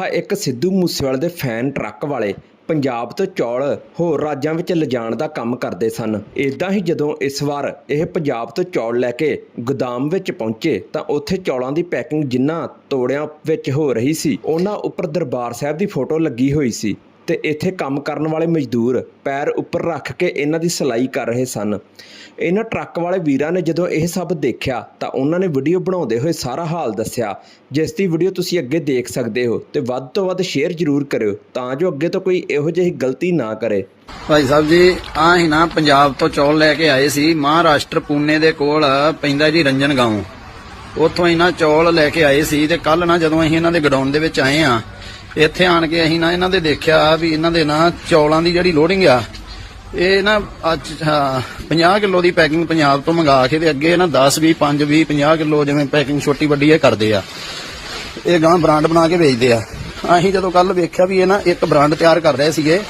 ਆਹ ਇੱਕ ਸਿੱਧੂ ਮੂਸੇਵਾਲੇ ਦੇ ਫੈਨ ਟਰੱਕ ਵਾਲੇ ਪੰਜਾਬ ਤੋਂ ਚੌਲ ਹੋਰ ਰਾਜਾਂ ਵਿੱਚ ਲਿਜਾਣ ਦਾ ਕੰਮ ਕਰਦੇ ਸਨ। ਇਦਾਂ ਹੀ ਜਦੋਂ ਇਸ ਵਾਰ ਇਹ ਪੰਜਾਬ ਤੋਂ ਚੌਲ ਲੈ ਕੇ ਗੋਦਾਮ ਵਿੱਚ ਪਹੁੰਚੇ ਤਾਂ ਉੱਥੇ ਚੌਲਾਂ ਦੀ ਪੈਕਿੰਗ ਜਿੰਨਾ ਤੋੜਿਆਂ ਵਿੱਚ ਹੋ ਰਹੀ ਸੀ, ਉਹਨਾਂ ਉੱਪਰ ਦਰਬਾਰ ਸਾਹਿਬ ਦੀ ਫੋਟੋ ਲੱਗੀ ਹੋਈ ਸੀ। ਤੇ ਇੱਥੇ ਕੰਮ ਕਰਨ ਵਾਲੇ ਮਜ਼ਦੂਰ ਪੈਰ ਉੱਪਰ ਰੱਖ ਕੇ ਇਹਨਾਂ ਦੀ ਸਲਾਈ ਕਰ ਰਹੇ ਸਨ। ਇਹਨਾਂ ਟਰੱਕ ਵਾਲੇ ਵੀਰਾਂ ਨੇ ਜਦੋਂ ਇਹ ਸਭ ਦੇਖਿਆ ਤਾਂ ਉਹਨਾਂ ਨੇ ਵੀਡੀਓ ਬਣਾਉਂਦੇ ਹੋਏ ਸਾਰਾ ਹਾਲ ਦੱਸਿਆ। ਜਿਸ ਦੀ ਵੀਡੀਓ ਤੁਸੀਂ ਅੱਗੇ ਦੇਖ ਸਕਦੇ ਹੋ ਤੇ ਵੱਧ ਤੋਂ ਵੱਧ ਸ਼ੇਅਰ ਜ਼ਰੂਰ ਕਰਿਓ ਤਾਂ ਜੋ ਅੱਗੇ ਤੋਂ ਕੋਈ ਇਹੋ ਜਿਹੀ ਗਲਤੀ ਨਾ ਕਰੇ। ਭਾਈ ਸਾਹਿਬ ਜੀ, ਆਹ ਹੀ ਨਾ ਪੰਜਾਬ ਤੋਂ ਚੌਲ ਲੈ ਕੇ ਆਏ ਸੀ। ਮਹਾਰਾਸ਼ਟਰ ਪੂਨੇ ਦੇ ਕੋਲ ਪੈਂਦਾ ਜੀ ਰੰਜਨ ਗਾਉਂ। ਉੱਥੋਂ ਇਹਨਾਂ ਚੌਲ ਲੈ ਕੇ ਆਏ ਸੀ ਤੇ ਕੱਲ ਨਾ ਜਦੋਂ ਅਸੀਂ ਇਹਨਾਂ ਦੇ ਗਡਾਊਨ ਦੇ ਵਿੱਚ ਆਏ ਆ ਇੱਥੇ ਆਣ ਕੇ ਅਸੀਂ ਨਾ ਇਹਨਾਂ ਦੇ ਦੇਖਿਆ ਵੀ ਇਹਨਾਂ ਦੇ ਨਾ ਚੌਲਾਂ ਦੀ ਜਿਹੜੀ ਲੋਡਿੰਗ ਆ ਇਹ ਨਾ ਅੱਜ ਹਾਂ, 50 ਕਿਲੋ ਦੀ ਪੈਕਿੰਗ ਪੰਜਾਬ ਤੋਂ ਮੰਗਾ ਕੇ ਤੇ ਅੱਗੇ ਨਾ 10 20 5 20 50 ਕਿਲੋ ਜਿਵੇਂ ਪੈਕਿੰਗ ਛੋਟੀ ਵੱਡੀ ਇਹ ਕਰਦੇ ਆ। ਇਹ ਗਾਂ ਬ੍ਰਾਂਡ ਬਣਾ ਕੇ ਵੇਚਦੇ ਆ। ਅਸੀਂ ਜਦੋਂ ਕੱਲ ਵੇਖਿਆ ਵੀ ਇਹ ਨਾ ਇੱਕ ਬ੍ਰਾਂਡ ਤਿਆਰ ਕਰ ਰਹੇ ਸੀਗੇ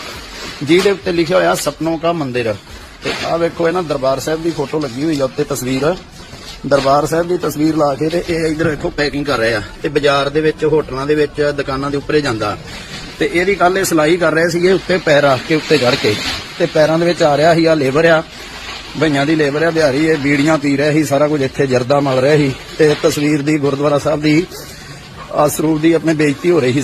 ਜਿਹਦੇ ਉੱਤੇ ਲਿਖਿਆ ਹੋਇਆ ਸਪਨੋਂ ਕਾ ਮੰਦਿਰ। ਤੇ ਆਹ ਵੇਖੋ ਇਹ ਨਾ ਦਰਬਾਰ ਸਾਹਿਬ ਦੀ ਫੋਟੋ ਲੱਗੀ ਹੋਈ ਆ ਉੱਤੇ ਤਸਵੀਰ। ਦਰਬਾਰ ਸਾਹਿਬ ਦੀ ਤਸਵੀਰ ਲਾ ਕੇ ਤੇ ਇਹ ਇਧਰ ਵੇਖੋ ਪੈਕਿੰਗ ਕਰ ਰਹੇ ਆ ਤੇ ਬਾਜ਼ਾਰ ਦੇ ਵਿੱਚ, ਹੋਟਲਾਂ ਦੇ ਵਿੱਚ, ਦੁਕਾਨਾਂ ਦੇ ਉੱਪਰੇ ਜਾਂਦਾ। ਤੇ ਇਹਦੀ ਕੱਲ ਇਹ ਸਲਾਈ ਕਰ ਰਹੇ ਸੀਗੇ ਉੱਤੇ ਪੈਰ ਰੱਖ ਕੇ ਉੱਤੇ ਚੜ ਕੇ। ਤੇ ਪੈਰਾਂ ਦੇ ਵਿੱਚ ਆ ਰਿਹਾ ਸੀ ਆ ਲੇਬਰ ਆ। ਭਈਆਂ ਦੀ ਲੇਬਰ ਆ ਬਿਹਾਰੀ ਇਹ ਬੀੜੀਆਂ ਪੀ ਰਿਹਾ ਸੀ, ਸਾਰਾ ਕੁਝ ਇੱਥੇ ਜਰਦਾ ਮਲ ਰਿਹਾ ਸੀ। ਤੇ ਤਸਵੀਰ ਦੀ ਗੁਰਦੁਆਰਾ ਸਾਹਿਬ ਦੀ ਆ ਦੀ ਆਪਣੇ ਬੇਇੱਜ਼ਤੀ ਹੋ ਰਹੀ ਸੀ